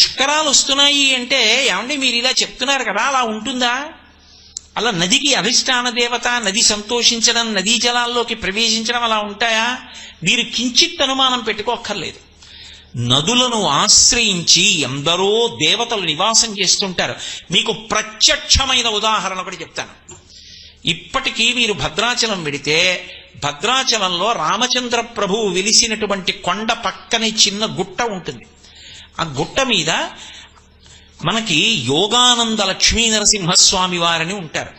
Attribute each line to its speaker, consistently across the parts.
Speaker 1: పుష్కరాలు వస్తున్నాయి అంటే ఏమండి మీరు ఇలా చెప్తున్నారు కదా అలా ఉంటుందా? అలా నదికి అధిష్టాన దేవత నది సంతోషించడం నదీ జలాల్లోకి ప్రవేశించడం అలా ఉంటాయా? మీరు కించిత్ అనుమానం పెట్టుకోక్కర్లేదు. నదులను ఆశ్రయించి ఎందరో దేవతలు నివాసం చేస్తుంటారు. మీకు ప్రత్యక్షమైన ఉదాహరణ ఒకటి చెప్తాను. ఇప్పటికీ మీరు భద్రాచలం వెడితే భద్రాచలంలో రామచంద్ర ప్రభువు వెలిసినటువంటి కొండ పక్కనే చిన్న గుట్ట ఉంటుంది. ఆ గుట్ట మీద మనకి యోగానంద లక్ష్మీ నరసింహస్వామి వారని ఉంటారు.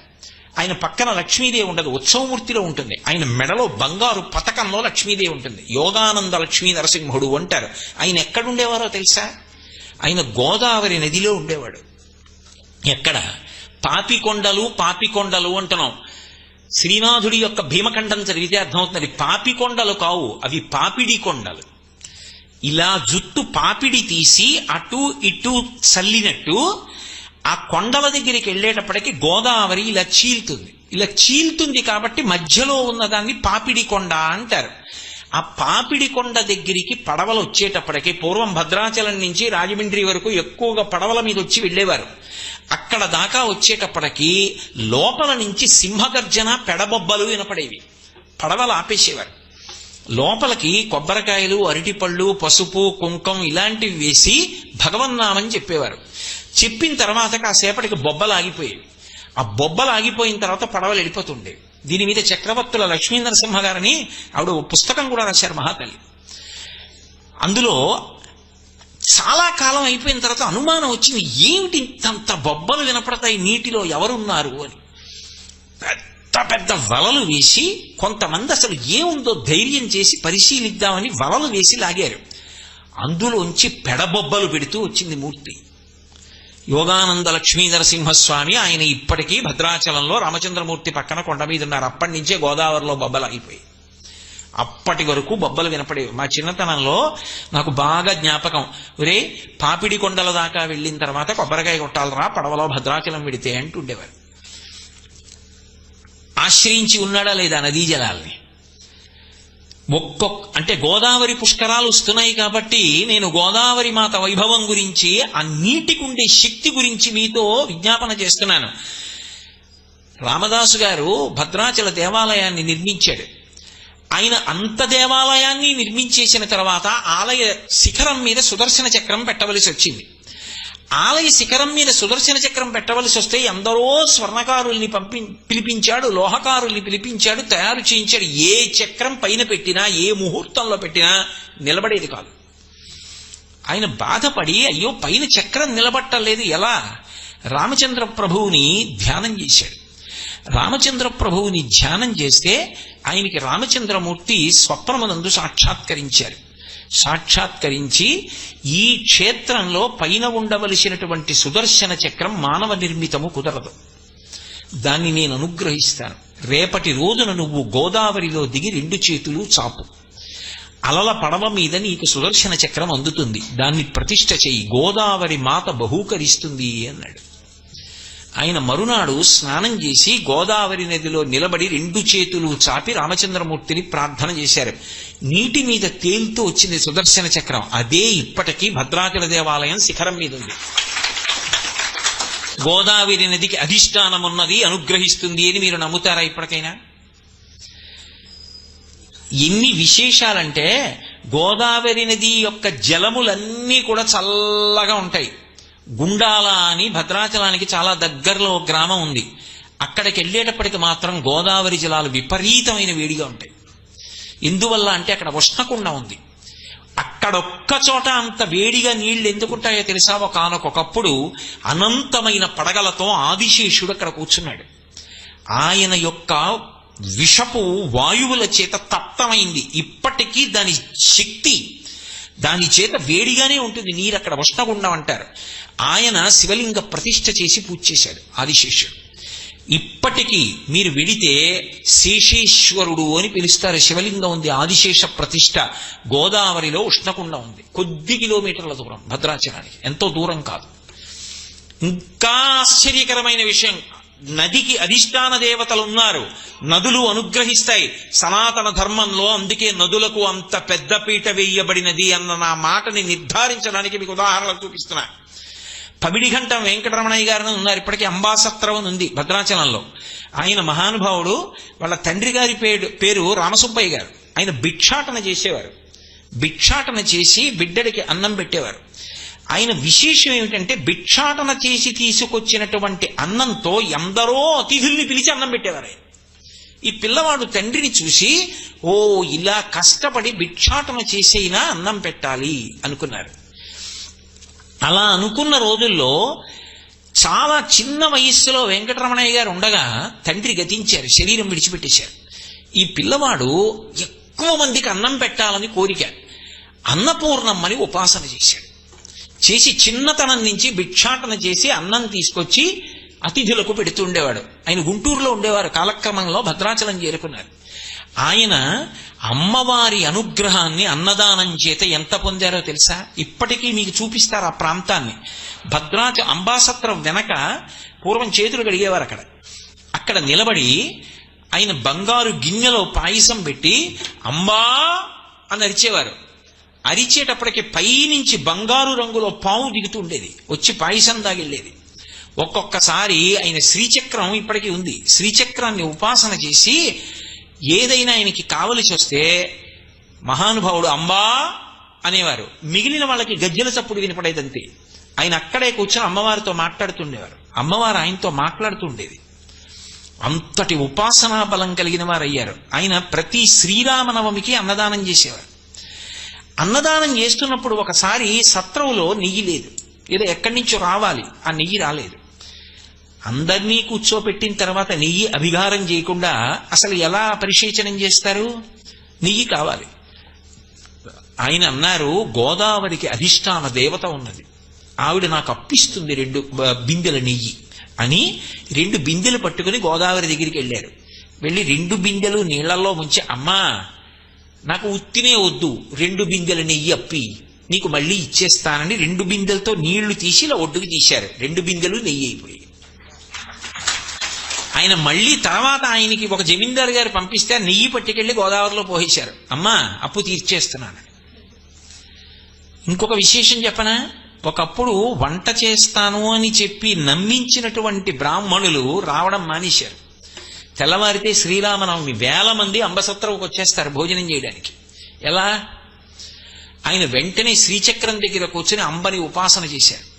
Speaker 1: ఆయన పక్కన లక్ష్మీదేవి ఉండదు ఉత్సవమూర్తిలో ఉంటుంది. ఆయన మెడలో బంగారు పతకంలో లక్ష్మీదేవి ఉంటుంది. యోగానంద లక్ష్మీ నరసింహుడు అంటారు. ఆయన ఎక్కడుండేవారో తెలుసా? ఆయన గోదావరి నదిలో ఉండేవాడు. ఎక్కడ? పాపికొండలు పాపికొండలు అంటున్నాం. శ్రీనాథుడి యొక్క భీమఖండం చదివితే అర్థమవుతుంది పాపికొండలు కావు అవి పాపిడి కొండలు. ఇలా జుట్టు పాపిడి తీసి అటు ఇటు చల్లినట్టు ఆ కొండల దగ్గరికి వెళ్ళేటప్పటికి గోదావరి ఇలా చీల్తుంది. ఇలా చీల్తుంది కాబట్టి మధ్యలో ఉన్నదాన్ని పాపిడి కొండ అంటారు. ఆ పాపిడి కొండ దగ్గరికి పడవలు వచ్చేటప్పటికి పూర్వం భద్రాచలం నుంచి రాజమండ్రి వరకు ఎక్కువగా పడవల మీద వచ్చి వెళ్ళేవారు. అక్కడ దాకా వచ్చేటప్పటికి లోపల నుంచి సింహగర్జన పెడబొబ్బలు వినపడేవి. పడవలు ఆపేసేవారు. లోపలికి కొబ్బరికాయలు అరటిపళ్ళు పసుపు కుంకం ఇలాంటివి వేసి భగవన్నామని చెప్పేవారు. చెప్పిన తర్వాత కాసేపటికి బొబ్బలు ఆగిపోయేవి. ఆ బొబ్బలు ఆగిపోయిన తర్వాత పడవలు వెళ్ళిపోతుండేవి. దీని మీద చక్రవర్తుల లక్ష్మీ నరసింహ గారని ఆవిడ పుస్తకం కూడా రాశారు మహాతల్లి అందులో చాలా కాలం అయిపోయిన తర్వాత అనుమానం వచ్చింది ఏమిటి ఇంతంత బొబ్బలు వినపడతాయి నీటిలో ఎవరున్నారు? అని. పెద్ద పెద్ద వలలు వేసి కొంతమంది అసలు ఏముందో ధైర్యం చేసి పరిశీలిద్దామని వలలు వేసి లాగారు. అందులోంచి పెడబొబ్బలు పెడుతూ వచ్చింది మూర్తి. యోగానంద లక్ష్మీ నరసింహస్వామి ఆయన ఇప్పటికీ భద్రాచలంలో రామచంద్రమూర్తి పక్కన కొండ మీద ఉన్నారు. అప్పటి నుంచే గోదావరిలో బొబ్బలు అయిపోయి అప్పటి వరకు బొబ్బలు వినపడేవి. మా చిన్నతనంలో నాకు బాగా జ్ఞాపకం. ఒరే పాపిడి కొండల దాకా వెళ్ళిన తర్వాత కొబ్బరికాయ కొట్టాలరా పడవలో భద్రాచలం పెడితే అంటుండేవారు ఆశ్రయించి ఉన్నాడా లేదా నదీ జలాల్ని? ఒక్కొక్క అంటే గోదావరి పుష్కరాలు వస్తున్నాయి కాబట్టి నేను గోదావరి మాత వైభవం గురించి ఆ నీటికి ఉండే శక్తి గురించి మీతో విజ్ఞాపన చేస్తున్నాను. రామదాసు గారు భద్రాచల దేవాలయాన్ని నిర్మించాడు. ఆయన అంత దేవాలయాన్ని నిర్మించేసిన తర్వాత ఆలయ శిఖరం మీద సుదర్శన చక్రం పెట్టవలసి వచ్చింది. ఆలయ శిఖరం మీద సుదర్శన చక్రం పెట్టవలసి వస్తే ఎందరో స్వర్ణకారుల్ని పంపి పిలిపించాడు లోహకారుల్ని పిలిపించాడు తయారు చేయించాడు. ఏ చక్రం పైన పెట్టినా ఏ ముహూర్తంలో పెట్టినా నిలబడేది కాదు. ఆయన బాధపడి అయ్యో పైన చక్రం నిలబట్టలేదు ఎలా? రామచంద్ర ప్రభువుని ధ్యానం చేశాడు. రామచంద్ర ప్రభువుని ధ్యానం చేస్తే ఆయనకి రామచంద్రమూర్తి స్వప్నమునందు సాక్షాత్కరించారు. సాక్షాత్కరించి ఈ క్షేత్రంలో పైన ఉండవలసినటువంటి సుదర్శన చక్రం మానవ నిర్మితము కుదరదు. దాన్ని నేను అనుగ్రహిస్తాను. రేపటి రోజున నువ్వు గోదావరిలో దిగి రెండు చేతులు చాపు. అలల పడవ మీద నీకు సుదర్శన చక్రం అందుతుంది. దాన్ని ప్రతిష్ట చేయి. గోదావరి మాత బహూకరిస్తుంది అన్నాడు. ఆయన మరునాడు స్నానం చేసి గోదావరి నదిలో నిలబడి రెండు చేతులు చాపి రామచంద్రమూర్తిని ప్రార్థన చేశారు. నీటి మీద తేలుతూ వచ్చింది సుదర్శన చక్రం. అదే ఇప్పటికీ భద్రాచల దేవాలయం శిఖరం మీద ఉంది. గోదావరి నదికి అధిష్టానం ఉన్నది అనుగ్రహిస్తుంది అని మీరు నమ్ముతారా ఇప్పటికైనా? ఎన్ని విశేషాలంటే గోదావరి నది యొక్క జలములన్నీ కూడా చల్లగా ఉంటాయి. గుండాల అని భద్రాచలానికి చాలా దగ్గరలో ఒక గ్రామం ఉంది. అక్కడికి వెళ్ళేటప్పటికి మాత్రం గోదావరి జలాలు విపరీతమైన వేడిగా ఉంటాయి. ఎందువల్ల అంటే అక్కడ ఉష్ణకుండ ఉంది. అక్కడొక్క చోట అంత వేడిగా నీళ్ళు ఎందుకుంటాయో తెలుసా? ఒకనకొకప్పుడు అనంతమైన పడగలతో ఆదిశేషుడు అక్కడ కూర్చున్నాడు. ఆయన యొక్క విషపు వాయువుల చేత తప్తమైంది. ఇప్పటికీ దాని శక్తి దాని చేత వేడిగానే ఉంటుంది. నీరు అక్కడ ఉష్ణగుండం అంటారు. ఆయన శివలింగ ప్రతిష్ఠ చేసి పూజ చేశాడు ఆదిశేషుడు. ఇప్పటికీ మీరు వెడితే శేషేశ్వరుడు అని పిలుస్తారు. శివలింగం ఉంది ఆదిశేష ప్రతిష్ఠ. గోదావరిలో ఉష్ణకుండ ఉంది కొద్ది కిలోమీటర్ల దూరం భద్రాచలానికి. ఎంతో దూరం కాదు. ఇంకా ఆశ్చర్యకరమైన విషయం నదికి అధిష్టాన దేవతలు ఉన్నారు. నదులు అనుగ్రహిస్తాయి. సనాతన ధర్మంలో అందుకే నదులకు అంత పెద్ద పీట వేయబడినది అన్న నా మాటని నిర్ధారించడానికి మీకు ఉదాహరణలు చూపిస్తున్నా. పమిడిఘంటం వెంకటరమణయ్య గారిని ఉన్నారు. ఇప్పటికీ అంబాసత్రం అని ఉంది భద్రాచలంలో. ఆయన మహానుభావుడు వాళ్ళ తండ్రి గారి పేరు పేరు రామసుబ్బయ్య గారు. ఆయన భిక్షాటన చేసేవారు. భిక్షాటన చేసి బిడ్డడికి అన్నం పెట్టేవారు. ఆయన విశేషం ఏమిటంటే భిక్షాటన చేసి తీసుకొచ్చినటువంటి అన్నంతో ఎందరో అతిథుల్ని పిలిచి అన్నం పెట్టేవారు ఆయన. ఈ పిల్లవాడు తండ్రిని చూసి ఓ ఇలా కష్టపడి భిక్షాటన చేసైనా అన్నం పెట్టాలి అనుకున్నారు. అలా అనుకున్న రోజుల్లో చాలా చిన్న వయస్సులో వెంకటరమణయ్య గారు ఉండగా తండ్రి గతించారు శరీరం విడిచిపెట్టేశారు. ఈ పిల్లవాడు ఎక్కువ మందికి అన్నం పెట్టాలని కోరిక. అన్నపూర్ణమ్మని ఉపాసన చేశాడు. చేసి చిన్నతనం నుంచి భిక్షాటన చేసి అన్నం తీసుకొచ్చి అతిథులకు పెడుతుండేవాడు ఆయన గుంటూరులో ఉండేవారు. కాలక్రమంలో భద్రాచలం చేరుకున్నారు. ఆయన అమ్మవారి అనుగ్రహాన్ని అన్నదానం చేత ఎంత పొందారో తెలుసా? ఇప్పటికీ మీకు చూపిస్తారు ఆ ప్రాంతాన్ని. భద్రాచ అంబాసత్రం వెనక పూర్వం చేతులు కడిగేవారు అక్కడ. అక్కడ నిలబడి ఆయన బంగారు గిన్నెలో పాయసం పెట్టి అంబా అని అరిచేవారు. అరిచేటప్పటికి పైనుంచి బంగారు రంగులో పాము దిగుతూ ఉండేది. వచ్చి పాయసం దాగిళ్ళేది ఒక్కొక్కసారి ఆయన శ్రీచక్రం ఇప్పటికీ ఉంది. శ్రీచక్రాన్ని ఉపాసన చేసి ఏదైనా ఆయనకి కావలసి వస్తే మహానుభావుడు అంబా అనేవారు. మిగిలిన వాళ్ళకి గజ్జల చప్పుడు వినపడేదంతే. ఆయన అక్కడే కూర్చొని అమ్మవారితో మాట్లాడుతుండేవారు. అమ్మవారు ఆయనతో మాట్లాడుతుండేది. అంతటి ఉపాసనా బలం కలిగిన వారు అయ్యారు ఆయన ప్రతి శ్రీరామనవమికి అన్నదానం చేసేవారు. అన్నదానం చేస్తున్నప్పుడు ఒకసారి సత్రంలో నెయ్యి లేదు. ఏదో ఎక్కడి నుంచో రావాలి. ఆ నెయ్యి రాలేదు. అందరినీ కూర్చోపెట్టిన తర్వాత నెయ్యి అభిగారం చేయకుండా అసలు ఎలా పరిశేచనం చేస్తారు? నెయ్యి కావాలి. ఆయన అన్నారు గోదావరికి అధిష్టాన దేవత ఉన్నది. ఆవిడ నాకు అప్పిస్తుంది రెండు బిందెల నెయ్యి అని రెండు బిందెలు పట్టుకుని గోదావరి దగ్గరికి వెళ్ళారు. వెళ్ళి రెండు బిందెలు నీళ్ళలో ముంచి అమ్మా నాకు ఉత్తినే వద్దు రెండు బిందెల నెయ్యి అప్పి నీకు మళ్ళీ ఇచ్చేస్తానని రెండు బిందెలతో నీళ్ళు తీసి ఇలా ఒడ్డుకు తీశారు. రెండు బిందెలు నెయ్యి అయిపోయి ఆయన మళ్ళీ తర్వాత ఆయనకి ఒక జమీందారు గారు పంపిస్తే నెయ్యి పట్టుకెళ్ళి గోదావరిలో పోహించారు అమ్మా అప్పు తీర్చేస్తున్నాను. ఇంకొక విశేషం చెప్పనా? ఒకప్పుడు వంట చేస్తాను అని చెప్పి నమ్మించినటువంటి బ్రాహ్మణులు రావడం మానేశారు. తెల్లవారితే శ్రీరామనవమి వేల మంది అంబసత్రంకి వచ్చేస్తారు భోజనం చేయడానికి. ఎలా? ఆయన వెంటనే శ్రీచక్రం దగ్గర కూర్చొని అంబని ఉపాసన చేశారు.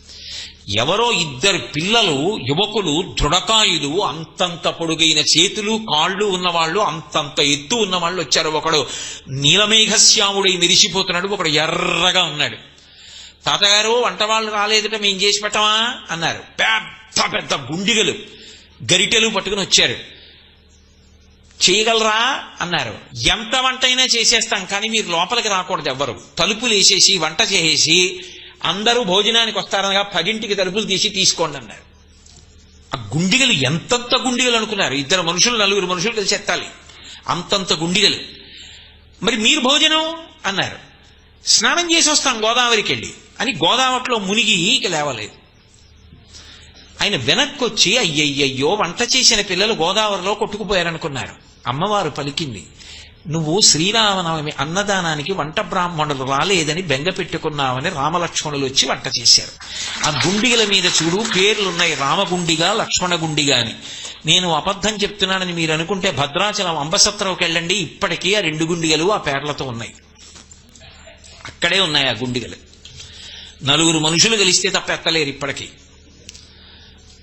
Speaker 1: ఎవరో ఇద్దరు పిల్లలు యువకులు దృఢకాయులు అంతంత పొడుగైన చేతులు కాళ్ళు ఉన్నవాళ్ళు అంతంత ఎత్తు ఉన్నవాళ్ళు వచ్చారు. ఒకడు నీలమేఘశ్యాముడై మెరిసిపోతున్నాడు ఒకడు ఎర్రగా ఉన్నాడు. తాతగారు వంట వాళ్ళు రాలేదుట మేం చేసి పెట్టమా? అన్నారు. పెద్ద పెద్ద గుండిగలు గరిటెలు పట్టుకుని వచ్చారు. చేయగలరా? అన్నారు. ఎంత వంట అయినా చేసేస్తాం కానీ మీరు లోపలికి రాకూడదు ఎవ్వరు. తలుపులు వేసేసి వంట చేసేసి అందరూ భోజనానికి వస్తారనగా పదింటికి తలుపులు తీసి తీసుకోండి అన్నారు. ఆ గుండిగలు ఎంతంత గుండిగలు అనుకున్నారు? ఇద్దరు మనుషులు నలుగురు మనుషులు కలిసి ఎత్తాలి. అంతంత గుండిగలు. మరి మీరు భోజనం? అన్నారు. స్నానం చేసి వస్తాం గోదావరికి వెళ్ళి అని గోదావరిలో మునిగి ఇక లేవలేదు. ఆయన వెనక్కి వచ్చి అయ్యయ్యయ్యో వంట చేసిన పిల్లలు గోదావరిలో కొట్టుకుపోయారనుకున్నారు. అమ్మవారు పలికింది నువ్వు శ్రీరామనవమి అన్నదానానికి వంట బ్రాహ్మణులు రాలేదని బెంగ పెట్టుకున్నావని రామలక్ష్మణులు వచ్చి వంట చేశారు. ఆ గుండిగల మీద చూడు పేర్లున్నాయి రామగుండిగా లక్ష్మణ గుండిగా అని. నేను అబద్ధం చెప్తున్నానని మీరు అనుకుంటే భద్రాచలం అంబసత్రంకి వెళ్ళండి. ఇప్పటికీ ఆ రెండు గుండిగలు ఆ పేర్లతో ఉన్నాయి. అక్కడే ఉన్నాయి ఆ గుండిగలు. నలుగురు మనుషులు కలిస్తే తప్ప ఎత్తలేరు ఇప్పటికీ.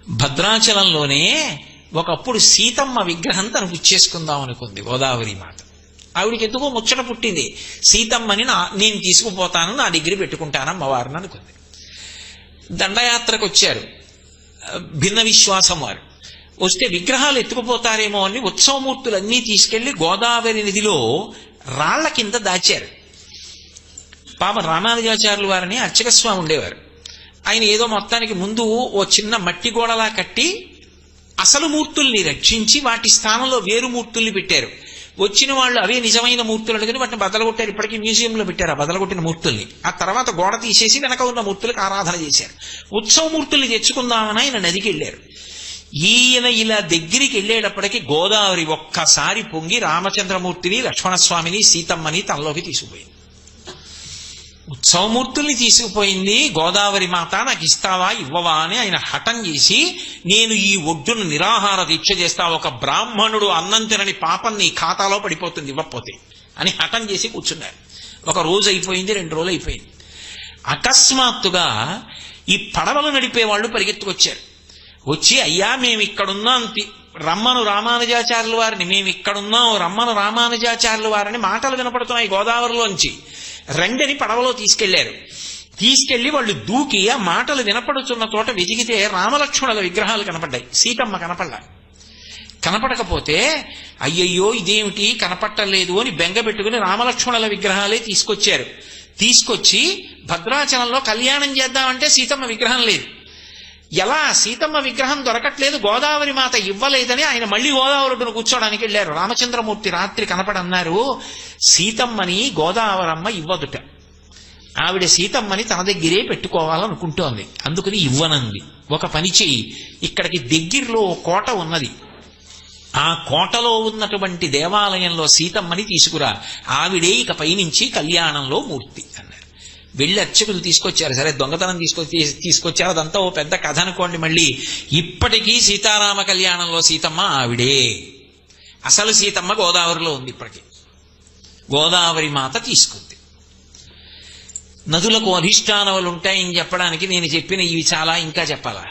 Speaker 1: భద్రాచలంలోనే ఒకప్పుడు సీతమ్మ విగ్రహం తనకు ఇచ్చేసుకుందాం అనుకుంది గోదావరి మాత. ఆవిడికి ఎందుకో ముచ్చట పుట్టింది. సీతమ్మని నా నేను తీసుకుపోతాను నా దగ్గర పెట్టుకుంటాను అమ్మవారిని అనుకుంది. దండయాత్రకు వచ్చారు. భిన్న విశ్వాసం వారు. వస్తే విగ్రహాలు ఎత్తుకుపోతారేమో అని ఉత్సవమూర్తులన్నీ తీసుకెళ్ళి గోదావరి నదిలో రాళ్ళ కింద దాచారు. పాప రామానుజాచార్యులు వారిని అర్చకస్వామి ఉండేవారు. ఆయన ఏదో మొత్తానికి ముందు ఓ చిన్న మట్టి గోడలా కట్టి అసలు మూర్తుల్ని రక్షించి వాటి స్థానంలో వేరు మూర్తుల్ని పెట్టారు. వచ్చిన వాళ్ళు అవే నిజమైన మూర్తులు అనుకుని వాటిని బదలగొట్టారు. ఇప్పటికీ మ్యూజియంలో పెట్టారు ఆ బదలగొట్టిన మూర్తుల్ని. ఆ తర్వాత గోడ తీసేసి వెనక ఉన్న మూర్తులకు ఆరాధన చేశారు. ఉత్సవ మూర్తుల్ని తెచ్చుకుందామని ఆయన నదికి వెళ్ళారు. ఈయన ఇలా దగ్గరికి వెళ్ళేటప్పటికి గోదావరి ఒక్కసారి పొంగి రామచంద్రమూర్తిని లక్ష్మణస్వామిని సీతమ్మని తనలోకి తీసుకుపోయింది ఉత్సవమూర్తుల్ని తీసుకుపోయింది గోదావరి మాత నాకు ఇస్తావా ఇవ్వవా అని ఆయన హఠం చేసి నేను ఈ ఒడ్డును నిరాహార దీక్ష చేస్తా ఒక బ్రాహ్మణుడు అన్నం తినని పాపం నీ ఖాతాలో పడిపోతుంది ఇవ్వకపోతే అని హఠం చేసి కూర్చున్నారు ఒక రోజు అయిపోయింది రెండు రోజులు అయిపోయింది. అకస్మాత్తుగా ఈ పడవలు నడిపే వాళ్ళు పరిగెత్తుకొచ్చారు. వచ్చి అయ్యా మేము ఇక్కడున్నాం రమ్మను రామానుజాచార్యుల వారిని మేము ఇక్కడున్నాం రమ్మను రామానుజాచార్యుల వారిని. మాటలు వినపడుతున్నాయి గోదావరిలోంచి. రండని పడవలో తీసుకెళ్ళారు. తీసుకెళ్ళి వాళ్ళు దూకి ఆ మాటలు వినపడుతున్న చోట వెతికితే రామలక్ష్మణుల విగ్రహాలు కనపడ్డాయి. సీతమ్మ కనపడ్డా కనపడకపోతే అయ్యయ్యో ఇదేమిటి? కనపట్టలేదు అని బెంగ పెట్టుకుని రామలక్ష్మణుల విగ్రహాలే తీసుకొచ్చారు. తీసుకొచ్చి భద్రాచలంలో కళ్యాణం చేద్దామంటే సీతమ్మ విగ్రహం లేదు. ఎలా సీతమ్మ విగ్రహం దొరకట్లేదు గోదావరి మాత ఇవ్వలేదని ఆయన మళ్ళీ గోదావరి కూర్చోడానికి వెళ్ళారు. రామచంద్రమూర్తి రాత్రి కనపడన్నారు సీతమ్మని గోదావరమ్మ ఇవ్వదుట. ఆవిడ సీతమ్మని తన దగ్గరే పెట్టుకోవాలనుకుంటోంది. అందుకని ఇవ్వనంది. ఒక పని చెయ్యి. ఇక్కడికి దగ్గరలో కోట ఉన్నది. ఆ కోటలో ఉన్నటువంటి దేవాలయంలో సీతమ్మని తీసుకురా. ఆవిడే ఇక పైనుంచి కళ్యాణంలో మూర్తి అన్నారు. వెళ్ళి అర్చకులు తీసుకొచ్చారు. సరే దొంగతనం తీసుకొచ్చి తీసుకొచ్చారు. అదంతా ఓ పెద్ద కథ అనుకోండి మళ్ళీ. ఇప్పటికీ సీతారామ కళ్యాణంలో సీతమ్మ ఆవిడే. అసలు సీతమ్మ గోదావరిలో ఉంది ఇప్పటికీ. గోదావరి మాత తీసుకుంది. నదులకు అధిష్టానములు ఉంటాయని చెప్పడానికి నేను చెప్పిన ఇవి చాలా ఇంకా చెప్పాలా?